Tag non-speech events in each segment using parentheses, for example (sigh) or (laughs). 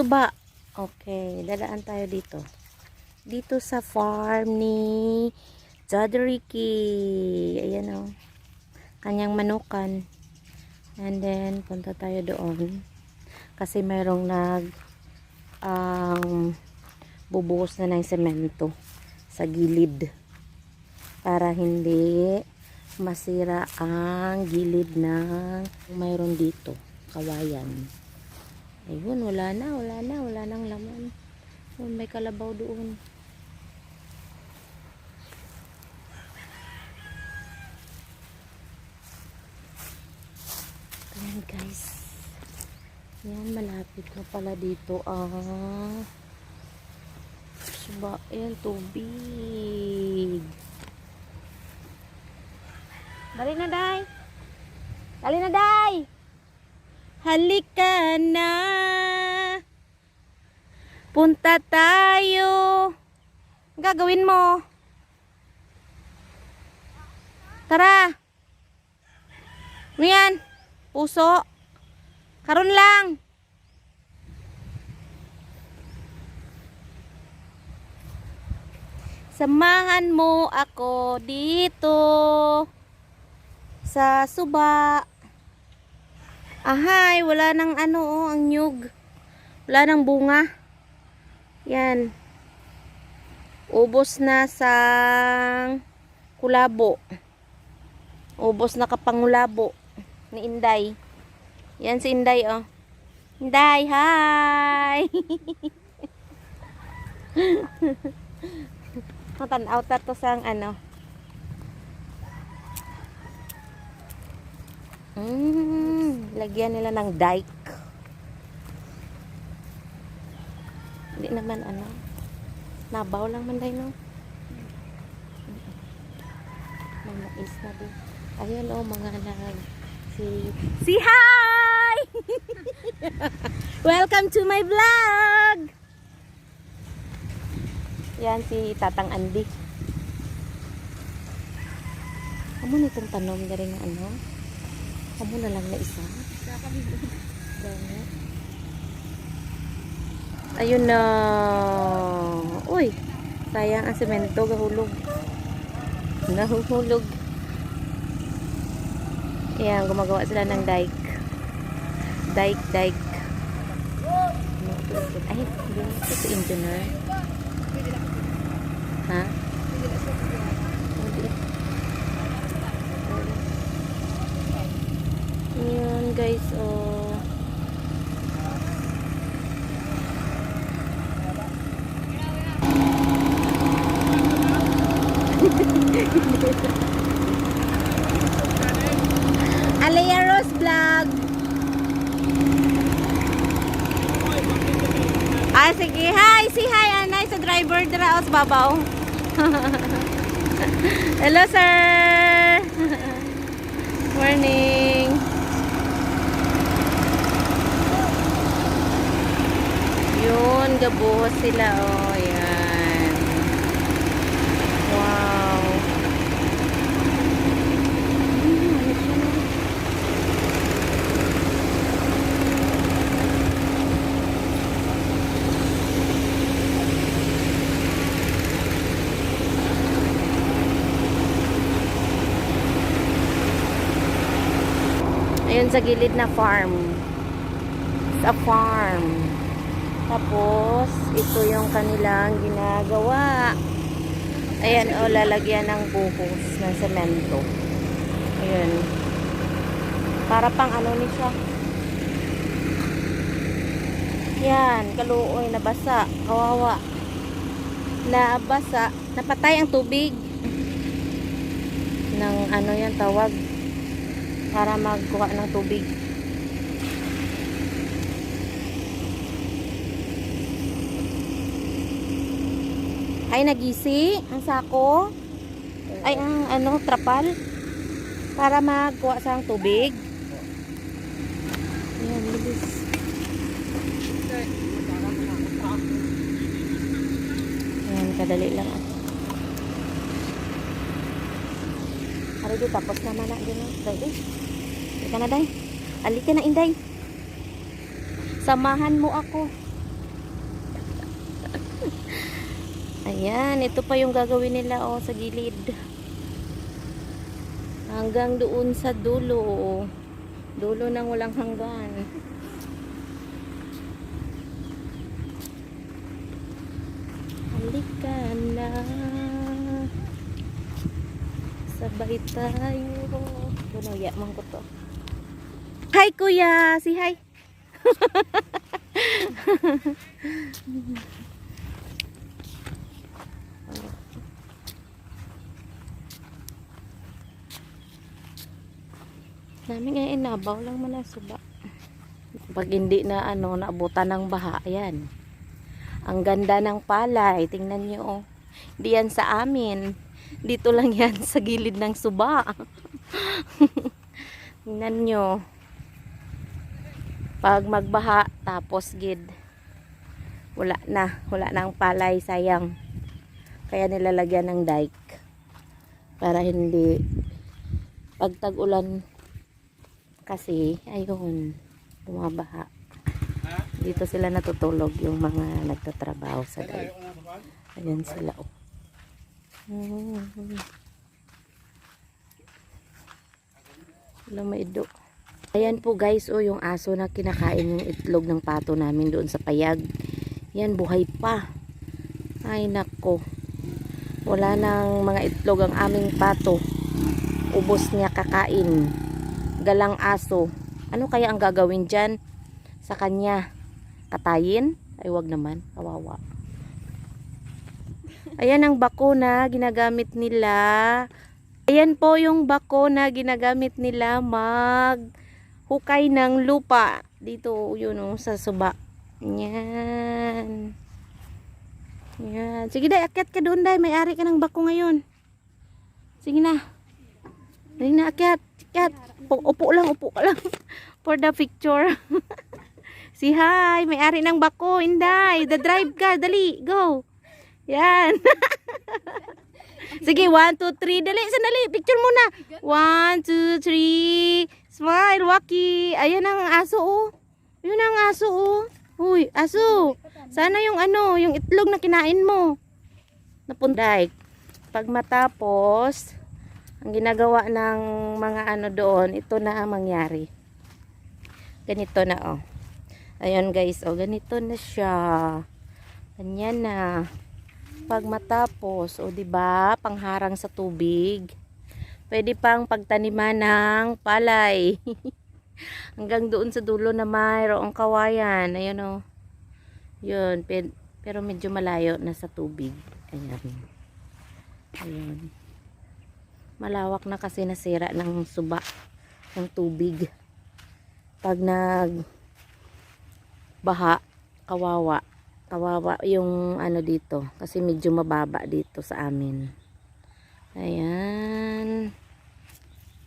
Suba. Okay, dadaan tayo dito. Dito sa farm ni Jodoriki. Ayan o. Kanyang manukan. And then, punta tayo doon. Kasi mayroong nag um, bubuhos na ng semento sa gilid. Para hindi masira ang gilid ng mayroon dito kawayan ayun wala na wala na wala nang laman. Ayun, may kalabaw doon. Ayan guys. Yan malapit na pala dito ang suba ayan tubig. Dali na, Day. Dali na, Day. Halika na. Punta tayo. Gagawin mo? Tara. Ano yan? Puso. Karon lang. Samahan mo ako dito sa suba. Ahay, wala nang ano oh, ang nyug. Wala nang bunga. Yan. Ubos na sa kulabo. Ubos na kapangulabo ni Inday. Yan si Inday oh. Inday, hi! (laughs) Matanaw ta to sang ano. Mm, lagyan nila ng dike. Hindi naman ano. Nabaw lang man dahil no. May mais na din. Ayan o mga nag si si hi! (laughs) Welcome to my vlog! Yan si Tatang Andy. Amo nitong tanom na rin ng ano. Amo na lang na isa. Ayun na. Uy, sayang ang semento gahulog. Nahuhulog. Ayan, gumagawa sila ng dike. Dike, dike. Ay, hindi ito si engineer. Ha? Hindi. Ayan guys, oh. (laughs) Alea Rose Vlog. Ah, sige. Hi, si hi, Anay, sa driver dira sa babaw. (laughs) Hello, sir. (laughs) Morning. Yun, gabuhos sila, oh. Yan. Wow. Ayun sa gilid na farm. Sa farm. Tapos, ito yung kanilang ginagawa. Ayan, o, lalagyan ng buhos ng semento. Ayun. Para pang ano ni siya. Yan, kaluoy, nabasa. Kawawa. Nabasa. Napatay ang tubig. Ng ano yan tawag. Para magkuha ng tubig. Ay, nagisi ang sako. Ay, ang ano, trapal. Para magkuha sa tubig. Ayan, bilis. Ayan, kadali lang. ah. Hari di tapos naman na din. Dali. Halika na, Day. Halika na, Inday. Samahan mo ako. Ayan, ito pa yung gagawin nila oh, sa gilid. Hanggang doon sa dulo. Dulo ng walang hanggan. Halika na. Sabay tayo. Puno, yaman ko to. Hi, kuya! Si hi! (laughs) Namin nga inabaw lang man ang suba. Pag hindi na ano, naabutan ng baha, ayan. Ang ganda ng palay, tingnan nyo. oh. Hindi yan sa amin. Dito lang yan sa gilid ng suba. (laughs) tingnan nyo. Pag magbaha, tapos gid. Wala na. Wala na ang palay, sayang. Kaya nilalagyan ng dike. Para hindi pag tag-ulan kasi ayun bumabaha dito sila natutulog yung mga nagtatrabaho sa dike ayan sila oh. Wala maido. Ayan po guys, oh, yung aso na kinakain yung itlog ng pato namin doon sa payag. Yan, buhay pa. Ay, nako. Wala nang mga itlog ang aming pato. Ubos niya kakain. Galang aso. Ano kaya ang gagawin dyan sa kanya? Katayin? Ay, wag naman. Kawawa. Ayan ang bako na ginagamit nila. Ayan po yung bako na ginagamit nila mag hukay ng lupa. Dito, yun o, sa suba. Yan. Yan. Sige day, akyat ka doon day. May-ari ka ng bako ngayon. Sige na. Dali na, akyat. Akyat. Upo, lang, upo ka lang. (laughs) For the picture. (laughs) si hi, may-ari ng bako. Inday, the drive ka. Dali, go. Yan. (laughs) Sige, one, two, three. Dali, sandali. Picture muna. One, two, three. Smile, Waki. Ayan ang aso, oh. Yun ang aso, oh. Uy, aso. Sana yung ano, yung itlog na kinain mo. Napunday. Pag matapos, ang ginagawa ng mga ano doon, ito na ang mangyari. Ganito na, oh. Ayun, guys, oh. Ganito na siya. Ganyan na pag matapos, o di ba, pangharang sa tubig. Pwede pang pagtaniman ng palay. (laughs) Hanggang doon sa dulo na mayroong kawayan. Ayun o. Yun, pe- pero medyo malayo na sa tubig. Ayan. Ayun. Malawak na kasi nasira ng suba ng tubig. Pag nag baha, kawawa. Kawawa yung ano dito kasi medyo mababa dito sa amin. Ayan.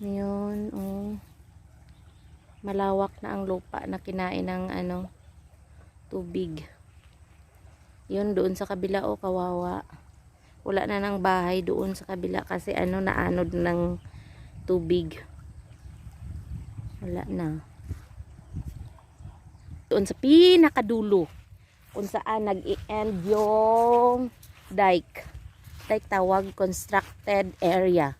Yun oh. Malawak na ang lupa na kinain ng ano tubig. Yun doon sa kabila oh kawawa wala na ng bahay doon sa kabila kasi ano naanod ng tubig wala na doon sa pinakadulo kung saan nag-i-end yung dike. Dike tawag constructed area.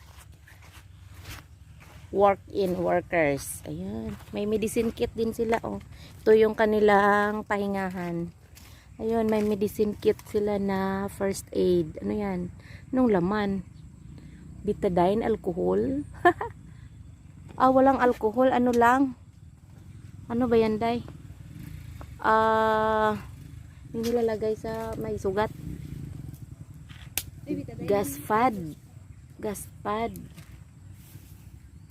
Work-in workers. Ayan. May medicine kit din sila. Oh. Ito yung kanilang pahingahan. Ayun, may medicine kit sila na first aid. Ano yan? Anong laman? Betadine, alcohol? (laughs) ah, walang alcohol. Ano lang? Ano ba yan, Day? Ah... Yung nilalagay sa may sugat. Gas pad. Gas pad.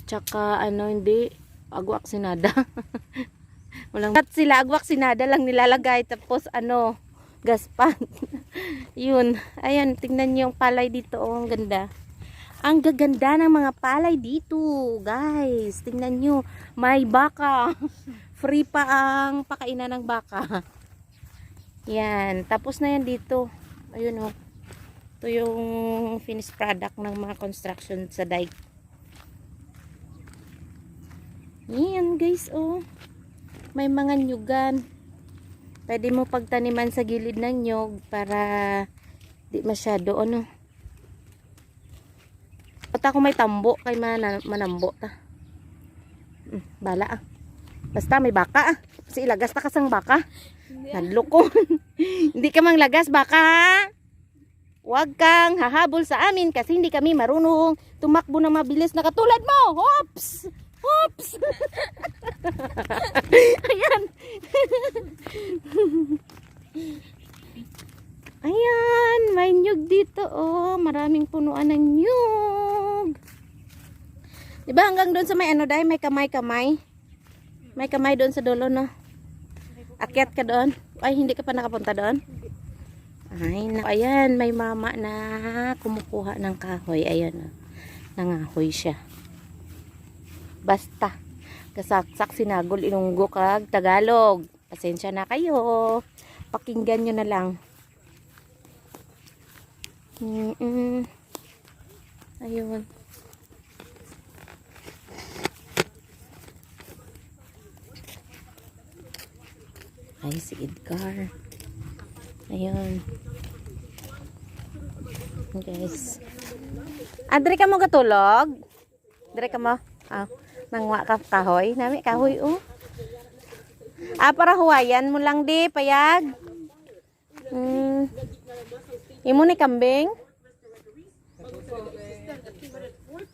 Tsaka ano hindi agwak sinada. (laughs) Walang gat sila agwak sinada lang nilalagay tapos ano gas pad. (laughs) Yun. Ayan, tingnan niyo yung palay dito. Oh, ang ganda. Ang gaganda ng mga palay dito, guys. Tingnan niyo, may baka. (laughs) Free pa ang pakainan ng baka. Yan. Tapos na yan dito. Ayun. Oh. Ito yung finished product ng mga construction sa dike. Yan guys, oh. May mga nyugan. Pwede mo pagtaniman sa gilid ng nyog para di masyado ano. At ako may tambo kay mana, manambo ta. Mm, bala ah. Basta may baka ah. Kasi ilagas ta kasang baka. Naloko. (laughs) hindi ka mang lagas baka ha. Huwag kang hahabol sa amin kasi hindi kami marunong tumakbo na mabilis na katulad mo. Hops! Hops! (laughs) Ayan. (laughs) Ayan, may nyug dito oh. Maraming punuan ng nyug. Di ba hanggang doon sa may ano dahil may kamay-kamay? May kamay doon sa dulo no? Akyat ka doon? Ay, hindi ka pa nakapunta doon? Ay, na, ayan, may mama na kumukuha ng kahoy. Ayan, oh. nangahoy siya. Basta, kasaksak sinagol inunggo kag Tagalog. Pasensya na kayo. Pakinggan nyo na lang. Mm -mm. Ayun. Ay, si Edgar. Ayun. Guys. Ah, ka mo katulog? Dire ka mo? Ah, nangwa ka kahoy. Nami kahoy oh. Ah, para huwayan mo lang di, payag. Hmm. Imo ni kambing?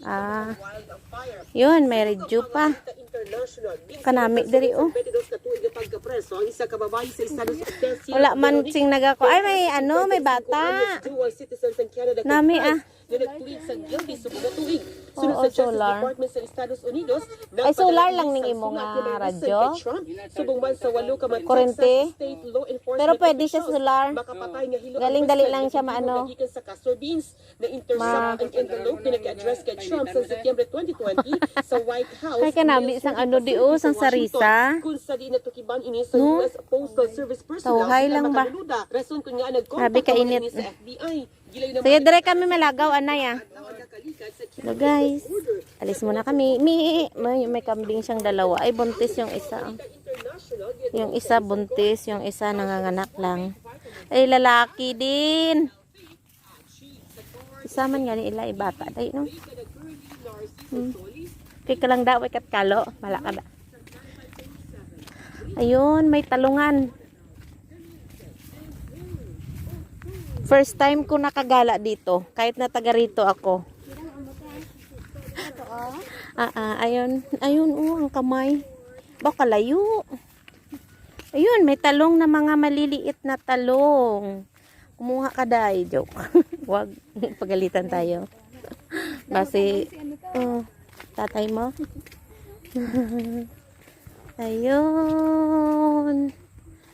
Ah. Yun, may redyo pa. Kanami diri oh. Sa. (laughs) Wala man sing nagako. Ay, may ano, may bata. Nami ah. Sa sa Sunod sa Justice solar. Department sa Estados Unidos. Ay, solar lang ning sa imo nga radyo? Subong man sa walo ka man Enforcement Pero pwede siya solar. Galing dali lang siya maano. sa Castor Beans na intercept Ma- ang envelope na nag-address kay Trump sa September 2020 sa White House. Ay, kanami, Mail Service ano di, oh, Facility sa isang sarisa. No? Sila lang ba? Grabe ka init. na Sige, dire kami malagaw, anay ah. Hello guys. Alis muna kami. May, may, may kambing siyang dalawa. Ay, buntis yung isa. Yung isa buntis, yung isa nanganganak lang. Ay, lalaki din. Isa man nga ni ila, ibata. Day, no? Hmm. Kay ka lang daw, kat kalo. Mala ka da. Ayun, may talungan. First time ko nakagala dito. Kahit na taga rito ako. Ah, ah, ayun. Ayun, oh, ang kamay. Baka layo. Ayun, may talong na mga maliliit na talong. Kumuha ka dai, joke. (laughs) Wag pagalitan tayo. Kasi oh, tatay mo. (laughs) Ayun.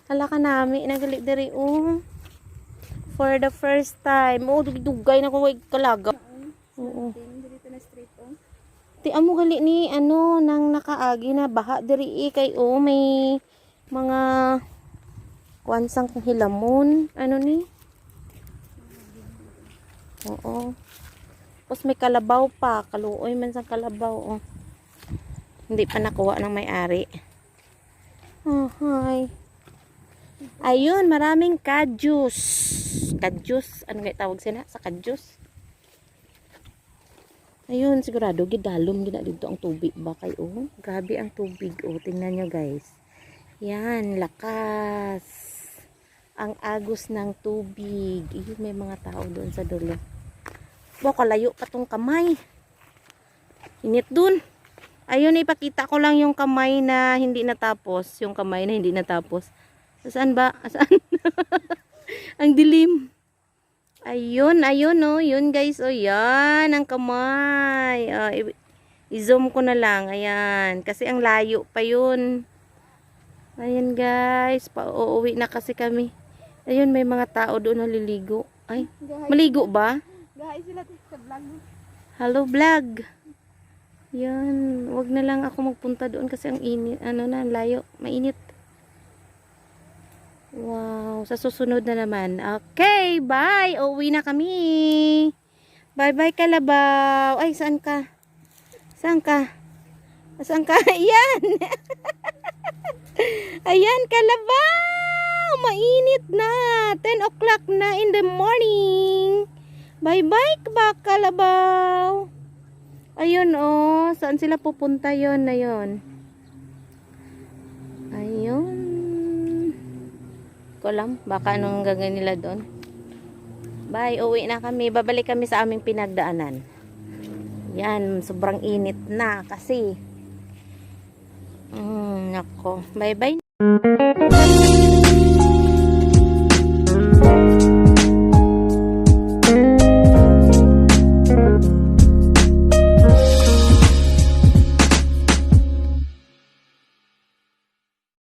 Hala ka nami, nagali diri oh. For the first time. Oh, dugay na ko kay kalaga. Oo. Ti amo gali ni ano nang nakaagi na baha diri eh, kay oh may mga kwansang hilamon. Ano ni? Oo. Tapos may kalabaw pa. Kaluoy man sa kalabaw. Oh. Hindi pa nakuha ng may-ari. Oh, hi. Ayun, maraming kadyus. Kadyus. Ano nga tawag sila? Sa kadyus. Ayun, sigurado gidalom gina dito ang tubig ba kay oh. Grabe ang tubig oh. Tingnan nyo guys. Yan, lakas. Ang agos ng tubig. Ayun, may mga tao doon sa dulo. Wow, kalayo pa tong kamay. Init dun. Ayun, ipakita ko lang yung kamay na hindi natapos. Yung kamay na hindi natapos. Saan ba? (laughs) Saan? ang dilim. Ayun, ayun oh. Yun guys, oh yan. Ang kamay. I- i-zoom ko na lang. Ayan. Kasi ang layo pa yun. Ayan guys. Pa-uuwi na kasi kami. Ayun, may mga tao doon naliligo. Ay, maligo ba? Gahay sila sa vlog. Hello vlog. Yan, wag na lang ako magpunta doon kasi ang init, ano na, layo, mainit. Wow, sa susunod na naman. Okay, bye. Uwi na kami. Bye-bye kalabaw. Ay, saan ka? Saan ka? Saan ka? (laughs) Ayan! (laughs) Ayan, kalabaw! Mainit na! 10 o'clock na in the morning! Bye-bye ba, kalabaw! Ayun, oh. Saan sila pupunta yon na yon? Ayun. Ko alam. Baka anong gagawin nila doon. Bye. Uwi na kami. Babalik kami sa aming pinagdaanan. Yan. Sobrang init na kasi. Mm, nako. Bye-bye.